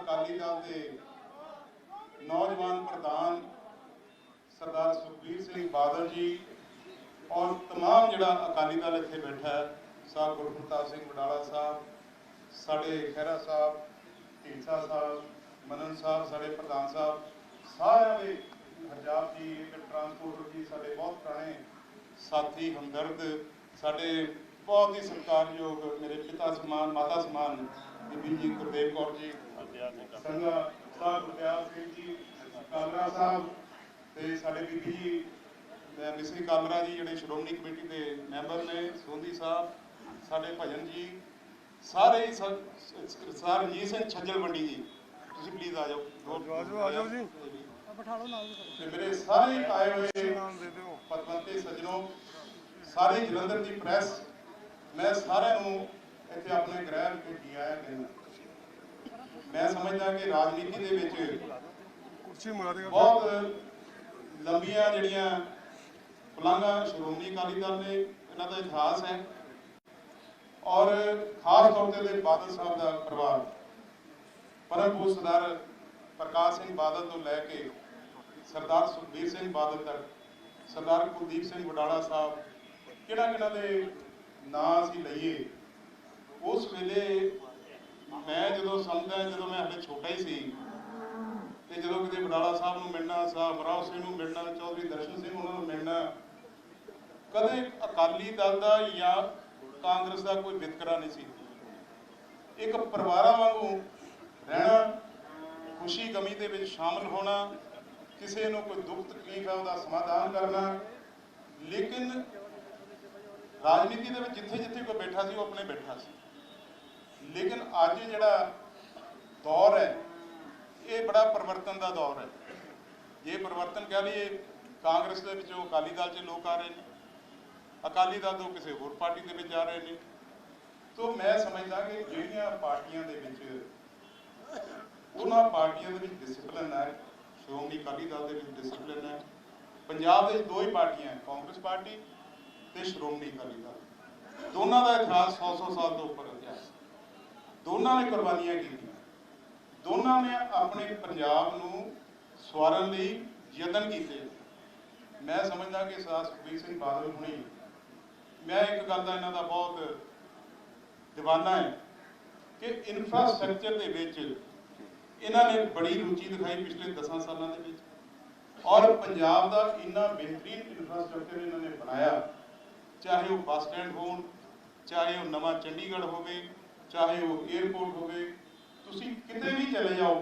ਅਕਾਲੀ ਦਲ ਦੇ ਨੌਜਵਾਨ ਪ੍ਰਧਾਨ ਸਰਦਾਰ ਸੁਖਬੀਰ ਸਿੰਘ ਬਾਦਲ ਜੀ ਔਰ तमाम ਜਿਹੜਾ ਅਕਾਲੀ ਦਲ ਇੱਥੇ ਬੈਠਾ ਹੈ ਸਾਹਿਬ ਗੁਰਪ੍ਰਤਾਪ ਸਿੰਘ ਵਡਾਲਾ ਸਾਹਿਬ ਸਾਡੇ ਖਹਿਰਾ ਸਾਹਿਬ ਢੀਂਸਾ ਸਾਹਿਬ ਮਨਨ ਸਾਹਿਬ ਸਾਡੇ ਪ੍ਰਧਾਨ ਸਾਹਿਬ ਸਾਰਿਆਂ ਦੇ ਹਰਜਾਬ ਜੀ ਇੱਕ ਟਰਾਂਸਪੋਰਟਰ ਜੀ ਸਾਡੇ ਬਹੁਤ ਪੁਰਾਣੇ ਸਾਥੀ ਹਮਦਰਦ ਸਾਡੇ ਬਹੁਤ ਹੀ ਸਤਿਕਾਰਯੋਗ ਮੇਰੇ ਪਿਤਾ ਸਮਾਨ ਮਾਤਾ ਸਮਾਨ ਬੀਬੀ ਜੀ ਗੁਰਦੇਵ ਕੌਰ ਜੀ ਸੰਗਾ ਸਾਹਿਬ ਗੁਰਦਿਆਲ ਸਿੰਘ ਜੀ ਕਾਲਰਾ ਸਾਹਿਬ ਤੇ ਸਾਡੇ ਬੀਬੀ ਜੀ ਮਿਸਰੀ ਕਾਲਰਾ ਜੀ ਜਿਹੜੇ ਸ਼੍ਰੋਮਣੀ ਕਮੇਟੀ ਦੇ ਮੈਂਬਰ ਨੇ ਸੋਂਦੀ ਸਾਹਿਬ ਸਾਡੇ ਭਜਨ ਜੀ ਸਾਰੇ ਸਰ- ਰਣਜੀਤ ਸਿੰਘ ਛੱਜਲ ਮੰਡੀ ਜੀ। ਤੁਸੀਂ ਪਲੀਜ਼ ਆ ਜਾਓ। ਆ ਜਾਓ, ਆ ਜਾਓ ਜੀ। ਬਿਠਾ ਲਓ ਨਾਲ ਤੇ ਮੇਰੇ ਸਾਰੇ ਆਏ ਹੋਏ ਪਤਵੰਤੇ ਸੱਜਣੋ ਸਾਰੇ ਜਲੰਧਰ ਦੀ ਪ੍ਰੈਸ ਮੈਂ ਸਾਰਿਆਂ ਨੂੰ ਇੱਥੇ ਆਪਣੇ ਗ੍ਰਹਿ ਵਿੱਚ ਜੀ ਆਇਆਂ ਕਹਿੰਦਾ ਮੈਂ ਸਮਝਦਾ ਕਿ ਰਾਜਨੀਤੀ ਦੇ ਵਿੱਚ ਕੁਰਸੀ ਮੰਗਾ ਦੇਗਾ ਬਹੁਤ ਲੰਬੀਆਂ ਜਿਹੜੀਆਂ ਪੁਲਾਂਘਾਂ ਸ਼੍ਰੋਮਣੀ ਅਕਾਲੀ ਦਲ ਨੇ ਇਹਨਾਂ ਦਾ ਇਤਿਹਾਸ ਹੈ। ਔਰ ਖਾਸ ਤੌਰ ਤੇ ਬਾਦਲ ਸਾਹਿਬ ਦਾ ਪਰਿਵਾਰ। ਪਰਮ ਸਰਦਾਰ ਪ੍ਰਕਾਸ਼ ਸਿੰਘ ਬਾਦਲ ਤੋਂ ਲੈ ਕੇ ਸਰਦਾਰ ਸੁਖਬੀਰ ਸਿੰਘ ਬਾਦਲ ਤੱਕ ਸਰਦਾਰ ਕੁਲਦੀਪ ਸਿੰਘ ਵਡਾਲਾ ਸਾਹਿਬ ਕਿਹੜਾ ਕਿਹੜਾ ਦੇ ਨਾਂ ਅਸੀਂ ਲਈਏ ਉਸ ਵੇਲੇ ਮੈਂ ਜਦੋਂ ਸਮਝਦਾ ਜਦੋਂ ਮੈਂ ਹਲੇ ਛੋਟਾ ਹੀ ਸੀ ਤੇ ਜਦੋਂ ਕਿਤੇ ਵਡਾਲਾ ਸਾਹਿਬ ਨੂੰ ਮਿਲਣਾ, ਸਾਹਿਬ ਰਾਓ ਸਿੰਘ ਨੂੰ ਮਿਲਣਾ, ਚੌਧਰੀ ਦਰਸ਼ਨ ਸਿੰਘ ਉਹਨਾਂ ਨੂੰ ਮਿਲਣਾ, ਕਦੇ ਅਕਾਲੀ ਦਲ ਦਾ ਜਾਂ ਕਾਂਗਰਸ ਦਾ ਕੋਈ ਵਿਤਕਰਾ ਨਹੀਂ ਸੀ। ਇੱਕ ਪਰਿਵਾਰਾਂ ਵਾਂਗੂ ਰਹਿਣਾ, ਖੁਸ਼ੀ ਗਮੀ ਦੇ ਵਿੱਚ ਸ਼ਾਮਲ ਹੋਣਾ, ਕਿਸੇ ਨੂੰ ਕੋਈ ਦੁੱਖ ਤਕਲੀਫ ਹੈ ਉਹਦਾ ਸਮਾਧਾਨ ਕਰਨਾ, ਲੇਕਿਨ ਰਾਜਨੀਤੀ ਦੇ ਵਿੱਚ ਜਿੱਥੇ ਜਿੱਥੇ ਕੋਈ ਬੈਠਾ ਸੀ, ਉਹ ਆਪਣੇ ਬੈਠਾ ਸੀ। ਲੇਕਿਨ ਅੱਜ ਜਿਹੜਾ ਦੌਰ ਹੈ, ਇਹ ਬੜਾ ਪਰਿਵਰਤਨ ਦਾ ਦੌਰ ਹੈ। ਇਹ ਪਰਿਵਰਤਨ ਕਹਿ ਲਈਏ, ਕਾਂਗਰਸ ਦੇ ਵਿੱਚੋਂ ਅਕਾਲੀ ਦਲ 'ਚ ਲੋਕ ਆ ਰਹੇ ਨੇ, ਅਕਾਲੀ ਦਲ ਤੋਂ ਕਿਸੇ ਹੋਰ ਪਾਰਟੀ ਦੇ ਵਿੱਚ ਜਾ ਰਹੇ ਨੇ। ਤੋਂ ਮੈਂ ਸਮਝਦਾ ਕਿ ਜਿਹੜੀਆਂ ਪਾਰਟੀਆਂ ਦੇ ਵਿੱਚ, ਉਹਨਾਂ ਪਾਰਟੀਆਂ ਦੇ ਵਿੱਚ ਡਿਸਪਲਿਨ ਹੈ, ਸ਼੍ਰੋਮਣੀ ਅਕਾਲੀ ਦਲ ਦੇ ਵਿੱਚ ਡਿਸਪਲਿਨ ਹੈ। ਪੰਜਾਬ ਦੇ ਵਿੱਚ ਦੋ ਹੀ ਪਾਰਟੀਆਂ ਕਾਂਗਰਸ ਪਾਰਟੀ ਤੇ ਸ਼੍ਰੋਮਣੀ ਅਕਾਲੀ ਦਲ। ਦੋਨਾਂ ਦਾ ਇਤਿਹਾਸ 100-100 ਸਾਲ ਤੋਂ ਉੱਪਰ ਇਤਿਹਾਸ ਦੋਨਾਂ ਨੇ ਕੁਰਬਾਨੀਆਂ ਕੀਤੀਆਂ। ਦੋਨਾਂ ਨੇ ਆਪਣੇ ਪੰਜਾਬ ਨੂੰ ਸਵਾਰਨ ਲਈ ਯਤਨ ਕੀਤੇ। ਮੈਂ ਸਮਝਦਾ ਕਿ ਸਰਦਾਰ ਸੁਖਬੀਰ ਸਿੰਘ ਬਾਦਲ ਹੁਣੀ, ਮੈਂ ਇੱਕ ਗੱਲ ਦਾ ਇਹਨਾਂ ਦਾ ਬਹੁਤ دیਵਾਨਾ ਹੈ ਕਿ ਇਨਫਰਾਸਟ੍ਰਕਚਰ ਦੇ ਵਿੱਚ ਇਹਨਾਂ ਨੇ ਬੜੀ ਰੁਚੀ ਦਿਖਾਈ ਪਿਛਲੇ 10 ਸਾਲਾਂ ਦੇ ਵਿੱਚ। ਔਰ ਪੰਜਾਬ ਦਾ ਇੰਨਾ ਬਿਹਤਰੀਨ ਇਨਫਰਾਸਟ੍ਰਕਚਰ ਇਹਨਾਂ ਨੇ ਬਣਾਇਆ, ਚਾਹੇ ਉਹ ਬੱਸ ਸਟੈਂਡ ਹੋਣ, ਚਾਹੇ ਉਹ ਨਵਾਂ ਚੰਡੀਗੜ੍ਹ ਹੋਵੇ ਚਾਹੇ ਉਹ 에ਅਰਪੋਰਟ ਹੋਵੇ, ਤੁਸੀਂ ਕਿਤੇ ਵੀ ਚਲੇ ਜਾਓ,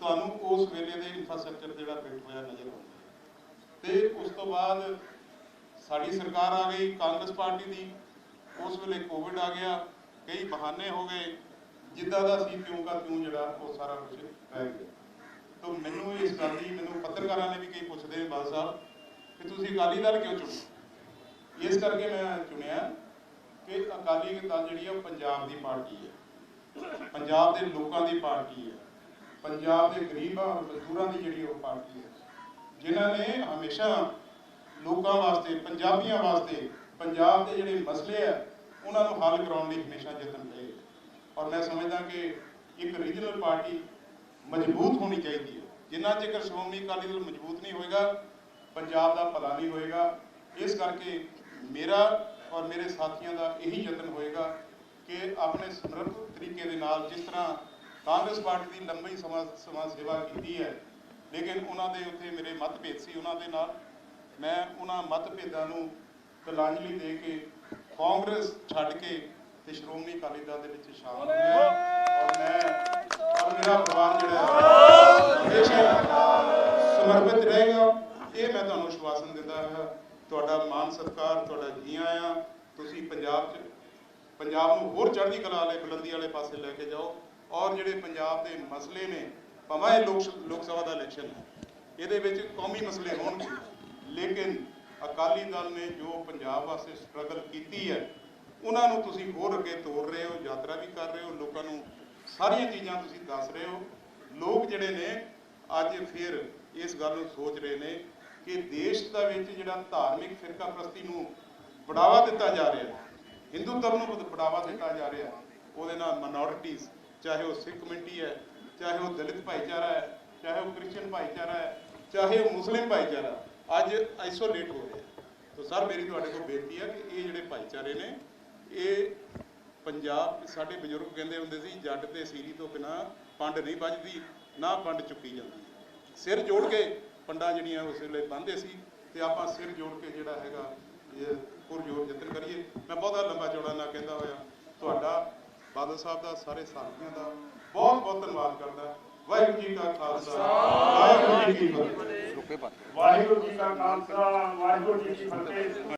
ਤੁਹਾਨੂੰ ਉਸ ਵੇਲੇ ਦੇ ਇਨਫਰਾਸਟ੍ਰਕਚਰ ਜਿਹੜਾ ਬਿਲਟ ਹੋਇਆ ਨਜ਼ਰ ਆਉਂਦਾ ਤੇ ਉਸ ਤੋਂ ਬਾਅਦ ਸਾਡੀ ਸਰਕਾਰ ਆ ਗਈ, ਕਾਂਗਰਸ ਪਾਰਟੀ ਦੀ। ਉਸ ਵੇਲੇ ਕੋਵਿਡ ਆ ਗਿਆ, ਕਈ ਬਹਾਨੇ ਹੋ ਗਏ, ਜਿੱਦਾਂ ਦਾ ਸੀ ਕਿਉਂ ਕਾ ਕਿਉਂ ਜਿਹੜਾ ਉਹ ਸਾਰਾ ਕੁਝ ਪੈ ਗਿਆ। ਤਾਂ ਮੈਨੂੰ ਇਸ ਗੱਲ ਦੀ, ਮੈਨੂੰ ਪੱਤਰਕਾਰਾਂ ਨੇ ਵੀ ਕਈ ਪੁੱਛਦੇ ਨੇ ਬਾਦ ਸਾਹਿਬ ਕਿ ਤੁਸੀਂ ਅਕਾਲੀ ਦਲ ਕਿਉਂ ਚੁਣੇ? ਇਸ ਕਰਕੇ ਮੈਂ ਚੁਣਿਆ ਕਿ ਅਕਾਲੀ ਦਲ ਜਿਹੜੀ ਹੈ ਉਹ ਪੰਜਾਬ ਦੀ ਪਾਰਟੀ ਹੈ ਪੰਜਾਬ ਦੇ ਲੋਕਾਂ ਦੀ ਪਾਰਟੀ ਹੈ ਪੰਜਾਬ ਦੇ ਗਰੀਬਾਂ ਮਜ਼ਦੂਰਾਂ ਦੀ ਜਿਹੜੀ ਉਹ ਪਾਰਟੀ ਹੈ ਜਿਨ੍ਹਾਂ ਨੇ ਹਮੇਸ਼ਾ ਲੋਕਾਂ ਵਾਸਤੇ, ਪੰਜਾਬੀਆਂ ਵਾਸਤੇ, ਪੰਜਾਬ ਦੇ ਜਿਹੜੇ ਮਸਲੇ ਆ, ਉਹਨਾਂ ਨੂੰ ਹੱਲ ਕਰਾਉਣ ਲਈ ਹਮੇਸ਼ਾ ਯਤਨ ਲਏ। ਔਰ ਮੈਂ ਸਮਝਦਾ ਕਿ ਇੱਕ ਰੀਜਨਲ ਪਾਰਟੀ ਮਜ਼ਬੂਤ ਹੋਣੀ ਚਾਹੀਦੀ ਹੈ ਜਿੰਨਾ ਚਿਰ ਸ਼੍ਰੋਮਣੀ ਅਕਾਲੀ ਦਲ ਮਜ਼ਬੂਤ ਨਹੀਂ ਹੋਏਗਾ, ਪੰਜਾਬ ਦਾ ਭਲਾ ਨਹੀਂ ਹੋਏਗਾ। ਇਸ ਕਰਕੇ ਮੇਰਾ ਔਰ ਮੇਰੇ ਸਾਥੀਆਂ ਦਾ ਇਹੀ ਯਤਨ ਹੋਏਗਾ ਕਿ ਆਪਣੇ ਸਮਰੱਥ ਤਰੀਕੇ ਦੇ ਨਾਲ ਜਿਸ ਤਰ੍ਹਾਂ ਕਾਂਗਰਸ ਪਾਰਟੀ ਦੀ ਲੰਬੀ ਸਮਾਂ ਸਮਾਂ ਸੇਵਾ ਕੀਤੀ ਹੈ ਲੇਕਿਨ ਉਹਨਾਂ ਦੇ ਉੱਤੇ ਮੇਰੇ ਮਤਭੇਦ ਸੀ। ਉਹਨਾਂ ਦੇ ਨਾਲ ਮੈਂ ਉਹਨਾਂ ਮਤਭੇਦਾਂ ਨੂੰ ਤਿਲਾਂਜਲੀ ਦੇ ਕੇ ਕਾਂਗਰਸ ਛੱਡ ਕੇ ਤੇ ਸ਼੍ਰੋਮਣੀ ਅਕਾਲੀ ਦਲ ਦੇ ਵਿੱਚ ਸ਼ਾਮਲ ਹੋਇਆ। ਔਰ ਮੈਂ ਔਰ ਮੇਰਾ ਪਰਿਵਾਰ ਜਿਹੜਾ ਹੈ ਸਮਰਪਿਤ ਰਹੇਗਾ। ਇਹ ਮੈਂ ਤੁਹਾਨੂੰ ਵਿਸ਼ਵਾਸਨ ਦਿੰਦਾ ਹਾਂ ਤੁਹਾਡਾ ਮਾਨ ਸਤਿਕਾਰ ਤੁਹਾਡਾ ਜੀਆਂ ਆਇਆਂ, ਤੁਸੀਂ ਪੰਜਾਬ 'ਚ, ਪੰਜਾਬ ਨੂੰ ਹੋਰ ਚੜ੍ਹਦੀ ਕਲਾ ਵਾਲੇ, ਬੁਲੰਦੀ ਵਾਲੇ ਪਾਸੇ ਲੈ ਕੇ ਜਾਓ ਔਰ ਜਿਹੜੇ ਪੰਜਾਬ ਦੇ ਮਸਲੇ ਨੇ, ਭਾਵੇਂ ਇਹ ਲੋਕ ਲੋਕ ਸਭਾ ਦਾ ਇਲੈਕਸ਼ਨ ਹੈ, ਇਹਦੇ ਵਿੱਚ ਕੌਮੀ ਮਸਲੇ ਹੋਣਗੇ। ਲੇਕਿਨ ਅਕਾਲੀ ਦਲ ਨੇ ਜੋ ਪੰਜਾਬ ਵਾਸਤੇ ਸਟਰਗਲ ਕੀਤੀ ਹੈ, ਉਹਨਾਂ ਨੂੰ ਤੁਸੀਂ ਹੋਰ ਅੱਗੇ ਤੋੜ ਰਹੇ ਹੋ, ਯਾਤਰਾ ਵੀ ਕਰ ਰਹੇ ਹੋ, ਲੋਕਾਂ ਨੂੰ ਸਾਰੀਆਂ ਚੀਜ਼ਾਂ ਤੁਸੀਂ ਦੱਸ ਰਹੇ ਹੋ। ਲੋਕ ਜਿਹੜੇ ਨੇ, ਅੱਜ ਫਿਰ ਇਸ ਗੱਲ ਨੂੰ ਸੋਚ ਰਹੇ ਨੇ ਕਿ ਦੇਸ਼ ਦਾ ਵਿੱਚ ਜਿਹੜਾ ਧਾਰਮਿਕ ਫਿਰਕਾ ਪ੍ਰਸਤੀ ਨੂੰ ਬੜਾਵਾ ਦਿੱਤਾ ਜਾ ਰਿਹਾ ਹੈ ਹਿੰਦੂ ਧਰਮ ਨੂੰ ਬੜਾਵਾ ਦਿੱਤਾ ਜਾ ਰਿਹਾ ਉਹਦੇ ਨਾਲ ਮਿਨੋਰਿਟੀਜ਼ ਚਾਹੇ ਉਹ ਸਿੱਖ ਕਮਿਊਨਿਟੀ ਹੈ, ਚਾਹੇ ਉਹ ਦਲਿਤ ਭਾਈਚਾਰਾ ਹੈ, ਚਾਹੇ ਉਹ ਕ੍ਰਿਸਚੀਅਨ ਭਾਈਚਾਰਾ ਹੈ, ਚਾਹੇ ਉਹ ਮੁਸਲਿਮ ਭਾਈਚਾਰਾ ਅੱਜ ਆਈਸੋਲੇਟ ਹੋ ਰਿਹਾ ਤੋ ਸਰ, ਮੇਰੀ ਤੁਹਾਡੇ ਕੋਲ ਬੇਨਤੀ ਹੈ ਕਿ ਇਹ ਜਿਹੜੇ ਭਾਈਚਾਰੇ ਨੇ, ਇਹ ਪੰਜਾਬ ਸਾਡੇ ਬਜ਼ੁਰਗ ਕਹਿੰਦੇ ਹੁੰਦੇ ਸੀ, ਜੱਟ ਤੇ ਸੀਰੀ ਤੋਂ ਬਿਨਾ ਪੰਡ ਨਹੀਂ ਵੱਜਦੀ, ਨਾ ਪੰਡ ਚੁੱਕੀ ਜਾਂਦੀ। ਸਿਰ ਜੋੜ ਕੇ ਪੰਡਾਂ ਜਿਹੜੀਆਂ ਉਸ ਵੇਲੇ ਬੰਨ੍ਹਦੇ ਸੀ ਤੇ ਆਪਾਂ ਸਿਰ ਜੋੜ ਕੇ ਜਿਹੜਾ ਹੈਗਾ ਇਹ ਪੁਰਜੋਰ ਯਤਨ ਕਰੀਏ। ਮੈਂ ਬਹੁਤਾ ਲੰਬਾ ਚੌੜਾ ਨਾ ਕਹਿੰਦਾ ਹੋਇਆ। ਤੁਹਾਡਾ ਬਾਦਲ ਸਾਹਿਬ ਦਾ ਸਾਰੇ ਸਾਥੀਆਂ ਦਾ ਬਹੁਤ ਬਹੁਤ ਧੰਨਵਾਦ ਕਰਦਾ। ਵਾਹਿਗੁਰੂ ਜੀ ਕਾ ਖਾਲਸਾ। ਵਾਹਿਗੁਰੂ ਜੀ ਕੀ ਫਤਿਹ। ਵਾਹਿਗੁਰੂ ਜੀ ਕਾ ਖਾਲਸਾ। ਵਾਹਿਗੁਰੂ ਜੀ ਕੀ ਫਤਿਹ।